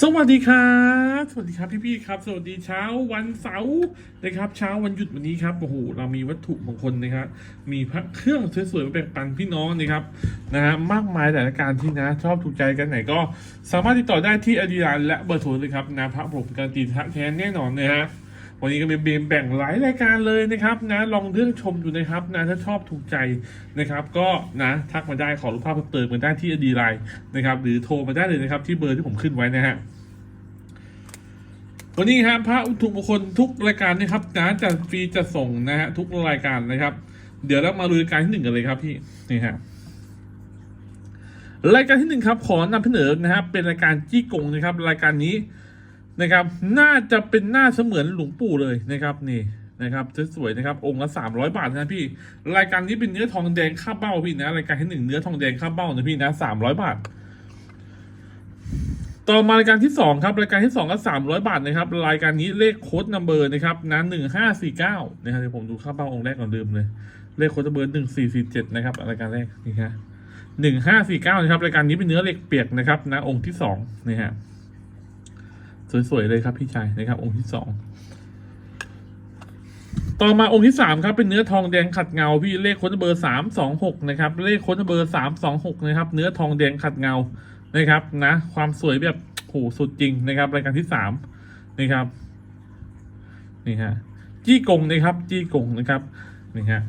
สวัสดีครับ สวัสดีครับพี่ๆครับ สวัสดีเช้าวันเสาร์นะครับ เช้าวันหยุดวันนี้ครับโอ้โหเรามีวัตถุมงคลนะครับ มีพระเครื่องสวยๆมาแบ่งปันพี่น้องนะครับนะฮะมากมายแต่ละการที่นะ ชอบถูกใจกันไหนก็สามารถติดต่อได้ที่อดีรานและเบอร์โทรเลยครับนะพระผมการนตีแท้แน่นอนนะฮะ วันนี้ก็มีเบมแบ่งหลายรายการเลยนะครับนะลองเลือกชมดูนะครับนะถ้าชอบถูกใจนะครับ ก็นะทักมาได้ขอรูปภาพเพิ่มเติมมาได้ที่อดีไลน์นะครับ หรือโทรมาได้เลยนะครับ ที่เบอร์ที่ผมขึ้นไว้นะฮะวันนี้ครับพระอุตุมงคลทุกรายการนะครับนะจะฟรีจะส่งนะฮะทุกรายการนะครับ เดี๋ยวเรามาดูรายการที่หนึ่งกันเลยครับพี่นี่ฮะรายการที่หนึ่งครับขอนำเสนอนะครับเป็นรายการจี้กงนะครับ รายการนี้ นะครับ น่าจะเป็นหน้าเสมือนหลวงปู่เลยนะครับนี่นะครับสวยๆนะครับองค์ละสามร้อยบาทนะพี่รายการนี้เป็นเนื้อทองแดงข้าเบ้าพี่นะรายการที่หนึ่งเนื้อทองแดงข้าเบ้านะพี่นะสามร้อยบาท ต่อมารายการที่สองครับรายการที่สองก็สามร้อยบาทนะครับรายการนี้เลขโค้ดนัมเบอร์นะครับนะหนึ่งห้าสี่เก้านะครับเดี๋ยวผมดูข้าเบ้าองค์แรกก่อนลืมเลย เลขโค้ดนัมเบอร์หนึ่งสี่สี่เจ็ดนะครับรายการแรกนี่ฮะหนึ่งห้าสี่เก้านะครับรายการนี้เป็นเนื้อเหล็กเปียกนะครับนะองค์ที่สองนี่ฮะ สวยๆเลยครับพี่ชายนะครับ องค์ที่สองต่อมาองค์ที่สามครับเป็นเนื้อทองแดงขัดเงาพี่เลขค้นเบอร์สามสองหกนะครับเลขค้นเบอร์สามสองหกนะครับ เนื้อทองแดงขัดเงานะครับนะ ความสวยแบบโหสุดจริงนะครับ รายการที่สามนะครับนี่ฮะจี้กงนะครับ จี้กงนะครับนี่ฮะ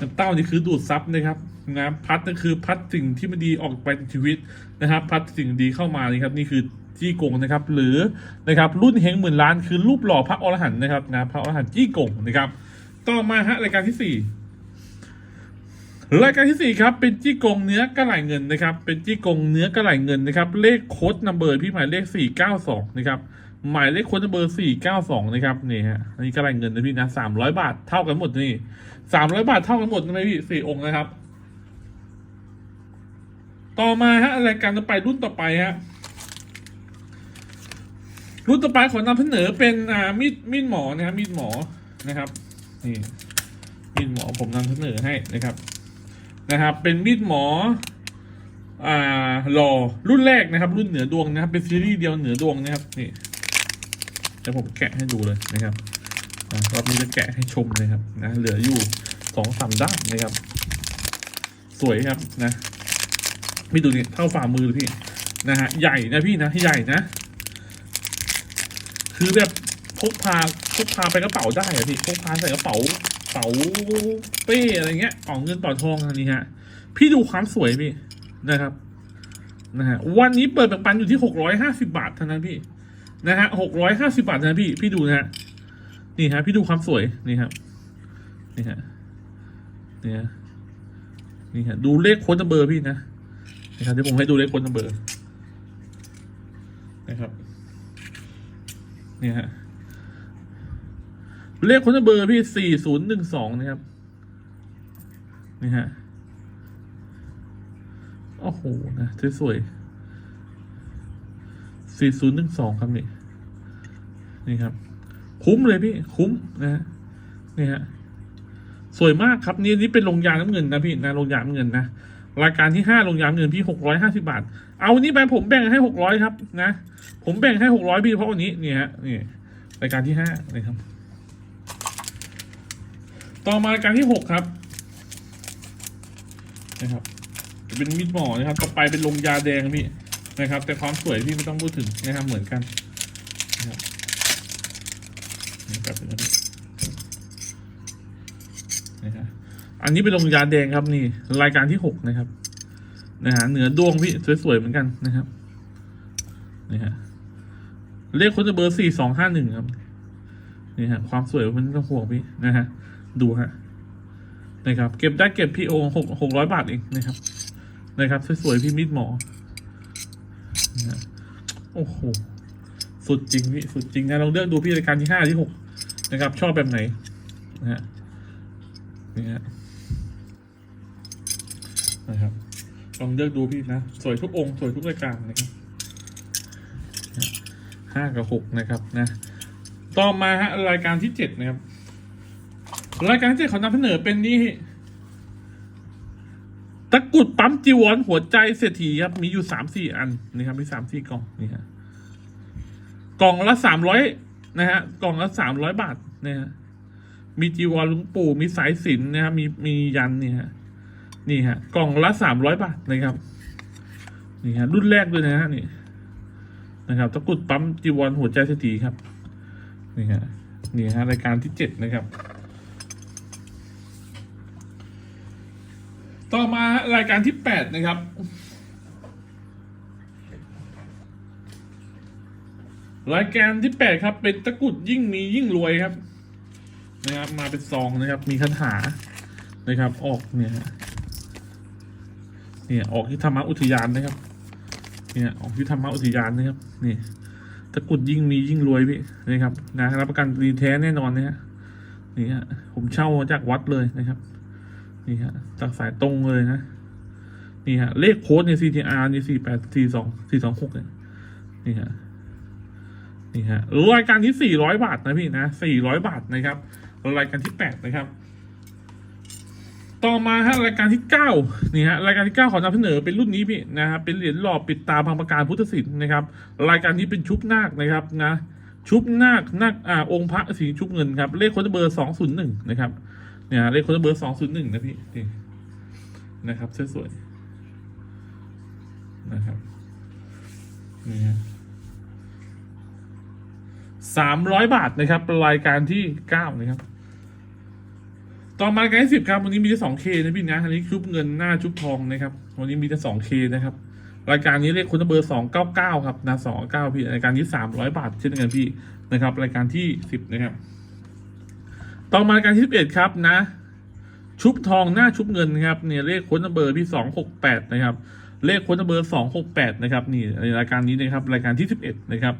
น้ำเต้านี่คือดูดซับนะครับ นะพัดนั่นคือพัดสิ่งที่ไม่ดีออกไปในชีวิตนะครับ พัดสิ่งดีเข้ามานี่ครับนี่คือจี้กงนะครับ หรือนะครับรุ่นเฮงหมื่นล้านคือรูปหล่อพระอรหันต์นะครับนะพระอรหันต์จี้กงนะครับ ต่อมาฮะรายการที่สี่รายการที่สี่ครับ เป็นจี้กงเนื้อกระไหลเงินนะครับ เป็นจี้กงเนื้อกระไหลเงินนะครับ เลขโค้ดนัมเบอร์พี่หมายเลขสี่เก้าสองนะครับ หมายเลขโค้ดนัมเบอร์สี่เก้าสองนะครับนี่ฮะอันนี้กระไหลเงินนะพี่นะสามร้อยบาทเท่ากันหมดนี่สามร้อยบาทเท่ากันหมดใช่ไหมพี่สี่องค์นะครับ ต่อมาฮะรายการต่อไปรุ่นต่อไปฮะรุ่นต่อไปขอนำเสนอเป็นอ่ามีดมีดหมอนะครับมีดหมอนะครับนี่มีดหมอผมนำเสนอให้นะครับ นะครับ เป็นมีดหมออ่าหล่อรุ่นแรกนะครับ รุ่นเหนือดวงนะครับ เป็นซีรีส์เดียวเหนือดวงนะครับนี่จะผมแกะให้ดูเลยนะครับรอบนี้จะแกะให้ชมเลยครับนะเหลืออยู่สองสามด้านนะครับ สวยครับนะ พี่ดูนี่เท่าฝ่ามือเลยพี่นะฮะใหญ่นะพี่นะใหญ่นะ คือแบบพกพาพกพาไปกระเป๋าได้อะพี่พกพาใส่กระเป๋าเป๋าเป้อะไรเงี้ยเป๋าเงินเป๋าทองอันนี้ฮะ พี่ดูความสวยพี่นะครับนะฮะวันนี้เปิดแบ่งปันอยู่ที่หกร้อยห้าสิบาทเท่านั้นพี่นะฮะหกร้อยห้าสิบาทนั้นพี่พี่ดูนะฮะนี่ฮะ พี่ดูความสวยนี่ครับนี่ฮะนี่ฮะนี่ฮะดูเลขโค้ดเบอร์พี่นะ นี่ครับเดี๋ยวผมให้ดูเลขคนัมเบอร์นะครับนี่ฮะเลขคนัมเบอร์พี่สี่ศูนย์หนึ่งสองนะครับนี่ฮะโอ้โหนะสวยสี่ศูนย์หนึ่งสองครับนี่นี่ครับ คุ้มเลยพี่คุ้มนะฮะนี่ฮะสวยมากครับนี่นี่เป็นโรงยาน้ำเงินนะพี่นะโรงยาน้ำเงินนะ รายการที่ห้าโรงยาน้ำเงินพี่หกร้อยห้าสิบาท เอาวันนี้ไปผมแบ่งให้หกร้อยครับนะ ผมแบ่งให้หกร้อยพี่เพราะวันนี้นี่ฮะนี่รายการที่ห้าเลยครับ ต่อมารายการที่หกครับนะครับจะเป็นมิดหมอนะครับ ต่อไปเป็นลงยาแดงพี่นะครับ แต่ความสวยพี่ไม่ต้องพูดถึงนะครับเหมือนกันนะครับนี่แป๊บนึงนะพี่นะฮะ อันนี้เป็นลงยาแดงครับนี่ รายการที่หกนะครับนะฮะเหนือดวงพี่สวยๆเหมือนกันนะครับนี่ฮะเลขคนจะเบอร์สี่สองห้าหนึ่งครับนี่ฮะความสวยมันต้องห่วงพี่นะฮะดูฮะนะครับ เก็บได้เก็บพี่โอหกหกร้อยบาทเองนะครับ นะครับสวยๆพี่มิดหมอนะโอ้โหสุดจริงพี่สุดจริงนะลองเลือกดูพี่รายการที่ห้าที่หกนะครับ ชอบแบบไหนนะฮะนี่ฮะ นะครับลองเลือกดูพี่นะ สวยทุกองค์สวยทุกรายการนะครับห้ากับหกนะครับนะต่อมาฮะรายการที่เจ็ดนะครับ รายการที่เจ็ดเขานำเสนอเป็นนี่ตะกุดปั๊มจีวรหัวใจเศรษฐีครับมีอยู่สามสี่อันนี่ครับมีสามสี่กล่องนี่ฮะกล่องละสามร้อยนะฮะกล่องละสามร้อยบาทนะฮะมีจีวรลุงปู่มีสายสินนะครับมีมียันเนี่ยฮะ นี่ฮะ กล่องละสามร้อยบาทนะครับ นี่ฮะ รุ่นแรกด้วยนะฮะนี่นะครับตะกุดปั๊มจีวรหัวใจเศรษฐีครับ นี่ฮะนี่ฮะรายการที่เจ็ดนะครับ ต่อมารายการที่แปดนะครับรายการที่แปดครับ เป็นตะกุดยิ่งมียิ่งรวยครับ นะครับ มาเป็นซองนะครับ มีคาถานะครับ ออกเนี่ยฮะ เนี่ยออกที่ธรรมอุทยานนะครับ เนี่ยออกที่ธรรมอุทยานนะครับ นี่ตะกุดยิ่งมียิ่งรวยพี่นะครับนะรับประกันดีแท้แน่นอนนะฮะนี่ฮะผมเช่าจากวัดเลยนะครับ นี่ฮะจากสายตรงเลยนะ นี่ฮะเลขโค้ดใน CTR นี่สี่แปดสี่สองสี่สองหกเนี่ยนี่ฮะนี่ฮะรายการที่สี่ร้อยบาทนะพี่นะสี่ร้อยบาทนะครับรายการที่แปดนะครับ ต่อมาฮะรายการที่เก้านี่ฮะรายการที่เก้าขอนำเสนอเป็นรุ่นนี้พี่นะครับเป็นเหรียญหล่อปิดตาพังประการพุทธศิลป์นะครับรายการนี้เป็นชุบนาคนะครับนะชุบนาคนาคอ่าองค์พระสีชุบเงินครับเลขค้ดเบอร์สองศูนย์หนึ่งนะครับเนี่ยเลขค้ดเบอร์สองศูนย์หนึ่งนะพี่นี่นะครับสวยๆนะครับนี่ฮะสามร้อยบาทนะครับรายการที่เก้านะครับ ต่อมารายการที่สิบครับ วันนี้มีแค่สองเคนะพี่นะอันนี้ชุบเงินหน้าชุบทองนะครับวันนี้มีแต่สองเคนะครับรายการนี้เลขคุณเบอร์สองเก้าเก้าครับนะสองเก้าพี่รายการนี้สามร้อยบาทเช่นกันพี่นะครับ รายการที่สิบนะครับ ต่อมารายการที่สิบเอ็ดครับนะ ชุบทองหน้าชุบเงินครับเนี่ยเลขค้นเบอร์พี่สองหกแปดนะครับ เลขค้นเบอร์สองหกแปดนะครับนี่รายการนี้นะครับ รายการที่สิบเอ็ดนะครับ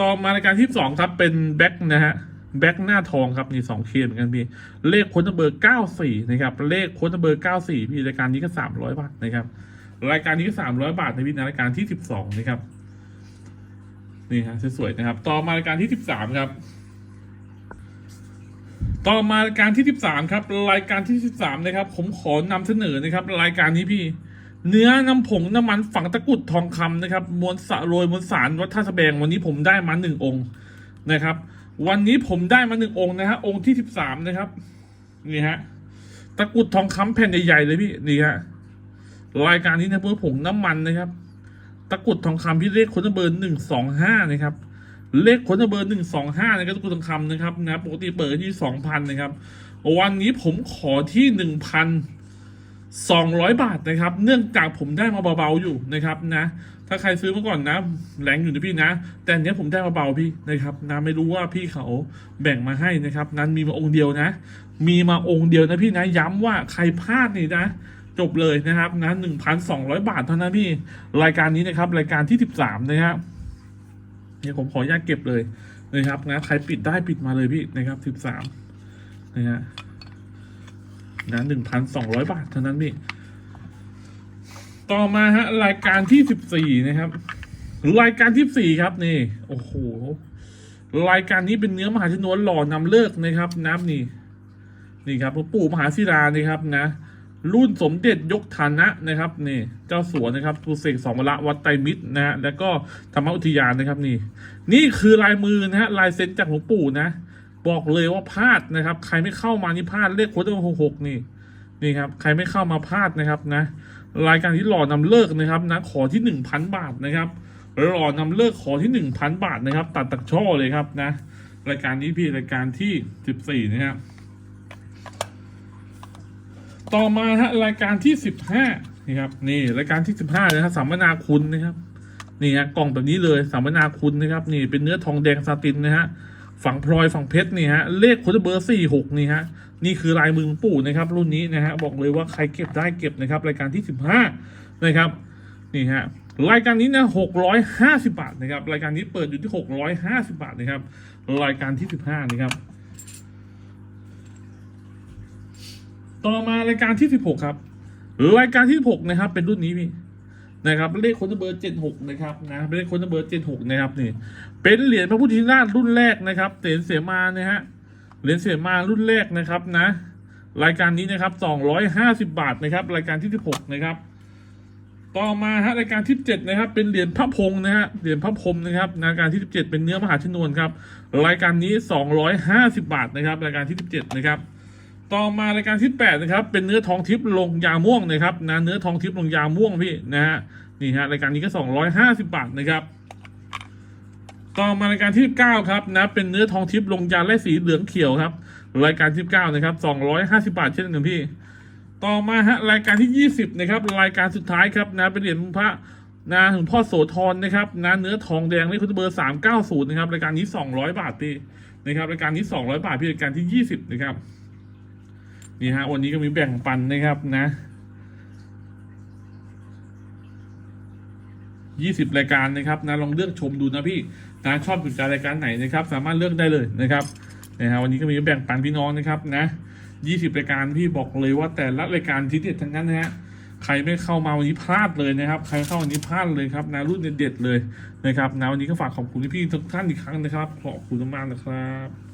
ต่อมารายการที่สองครับเป็นแบ็คนะฮะ แบ็คหน้าทองครับนี่สองเคเหมือนกันพี่ เลขค้นเบอร์เก้าสี่นะครับ เลขค้นเบอร์เก้าสี่พี่รายการนี้ก็สามร้อยบาทนะครับ รายการนี้ก็สามร้อยบาทในพี่นะรายการที่สิบสองนะครับนี่ฮะสวยๆนะครับ ต่อมารายการที่สิบสามครับ ต่อมารายการที่สิบสามครับ รายการที่สิบสามนะครับ ผมขอนำเสนอนะครับ รายการนี้พี่ เนื้อน้ำผงน้ำมันฝังตะกุดทองคำนะครับมวลสะโรยมวลสารวัดท่าสะแบงวันนี้ผมได้มาหนึ่งองค์นะครับ วันนี้ผมได้มาหนึ่งองค์นะฮะองค์ที่สิบสามนะครับนี่ฮะตะกุดทองคำแผ่นใหญ่ๆเลยพี่นี่ฮะรายการนี้นะเพื่อผงน้ำมันนะครับ ตะกุดทองคำพี่เลขคนเบอร์หนึ่งสองห้านะครับ เลขคนเบอร์หนึ่งสองห้านะครับตะกุดทองคำนะครับนะปกติเปิดที่สองพันนะครับ วันนี้ผมขอที่หนึ่งพัน สองร้อยบาทนะครับ เนื่องจากผมได้มาเบาๆอยู่นะครับนะ ถ้าใครซื้อมาก่อนนะแรงอยู่นะพี่นะ แต่เนี้ยผมได้มาเบาพี่นะครับนะไม่รู้ว่าพี่เขาแบ่งมาให้นะครับ นั้นมีมาองค์เดียวนะ มีมาองค์เดียวนะพี่นะ ย้ำว่าใครพลาดนี่นะ จบเลยนะครับนะหนึ่งพันสองร้อยบาทเท่านั้นพี่ รายการนี้นะครับ รายการที่สิบสามนะครับเนี่ยผมขออนุญาตเก็บเลยนะครับนะใครปิดได้ปิดมาเลยพี่นะครับสิบสามนะฮะ นะหนึ่งพันสองร้อยบาทเท่านั้นพี่ต่อมาฮะ รายการที่สิบสี่นะครับรายการที่สี่ครับนี่ โอ้โหรายการนี้เป็นเนื้อมหาชนวนหล่อนำเลิกนะครับน้ำนี่ นี่ครับหลวงปู่มหาศิลานี่ครับนะ รุ่นสมเด็จยกฐานะนะครับนี่เจ้าสัวนะครับทูเสกสองวละวัดไตรมิตรนะฮะแล้วก็ธรรมอุทยานนะครับนี่ นี่คือลายมือนะฮะลายเซ็นจากหลวงปู่นะ บอกเลยว่าพลาดนะครับ ใครไม่เข้ามานี่พลาดเลขโค้ดหกหกนี่นี่ครับใครไม่เข้ามาพลาดนะครับนะรายการที่หล่อนำเลิกนะครับนะขอที่หนึ่งพันบาทนะครับหล่อนำเลิกขอที่หนึ่งพันบาทนะครับ ตัดตักช่อเลยครับนะรายการนี้พี่รายการที่สิบสี่นะครับต่อมาฮะรายการที่สิบห้านี่ครับนี่รายการที่สิบห้านะครับสัมมนาคุณนะครับนี่ฮะกล่องแบบนี้เลยสัมมนาคุณนะครับ นี่เป็นเนื้อทองแดงซาตินนะฮะ ฝั่งพลอยฝั่งเพชรนี่ฮะเลขโค้ดเบอร์สี่หกนี่ฮะนี่คือลายมือหลวงปู่นะครับรุ่นนี้นะฮะบอกเลยว่าใครเก็บได้เก็บนะครับรายการที่สิบห้านะครับนี่ฮะรายการนี้นะหกร้อยห้าสิบาทนะครับรายการนี้เปิดอยู่ที่หกร้อยห้าสิบาทนะครับรายการที่สิบห้านะครับต่อมารายการที่สิบหกครับรายการที่สิบหกนะครับเป็นรุ่นนี้พี่ นะครับเลขคนเบอร์เจ็ดหกนะครับนะเลขคนเบอร์เจ็ดหกนะครับนี่เป็นเหรียญพระพุทธชินราชรุ่นแรกนะครับเหรียญเสมานะฮะเหรียญเสมารุ่นแรกนะครับนะ รายการนี้นะครับสองร้อยห้าสิบาทนะครับ รายการที่สิบหกนะครับ ต่อมาฮะรายการที่เจ็ดนะครับ เป็นเหรียญพระพรหมนะฮะเหรียญพระพรมนะครับรายการที่สิบเจ็ดเป็นเนื้อมหาชนวนครับรายการนี้สองร้อยห้าสิบาทนะครับ รายการที่สิบเจ็ดนะครับ ต่อมารายการที่แปดนะครับเป็นเนื้อทองทิพย์ลงยาม่วงนะครับนะเนื้อทองทิพย์ลงยาม่วงพี่นะฮะนี่ฮะรายการนี้ก็สองร้อยห้าสิบาทนะครับ ต่อมารายการที่เก้าครับนะเป็นเนื้อทองทิพย์ลงยาและสีเหลืองเขียวครับ รายการที่เก้านะครับสองร้อยห้าสิบาทเช่นกันพี่ ต่อมาฮะรายการที่ยี่สิบนะครับรายการสุดท้ายครับนะเป็นเหรียญพระนะหลวงพ่อโสธรนะครับนะเนื้อทองแดงเลขคุเบอร์สามเก้าศูนย์นะครับรายการนี้สองร้อยบาทพี่นะครับรายการนี้สองร้อยบาทพี่รายการที่ยี่สิบนะครับ นี่ฮะวันนี้ก็มีแบ่งปันนะครับนะยี่สิบรายการนะครับนะลองเลือกชมดูนะพี่นะชอบสนใจรายการไหนนะครับ สามารถเลือกได้เลยนะครับนะฮะวันนี้ก็มีแบ่งปันพี่น้องนะครับนะยี่สิบรายการพี่บอกเลยว่าแต่ละรายการที่เด็ดทั้งนั้นนะฮะใครไม่เข้ามาวันนี้พลาดเลยนะครับ ใครเข้าวันนี้พลาดเลยครับนะรุ่นเด็ดเลยนะครับนะวันนี้ก็ฝากขอบคุณพี่ทุกท่านอีกครั้งนะครับ ขอบคุณมากนะครับ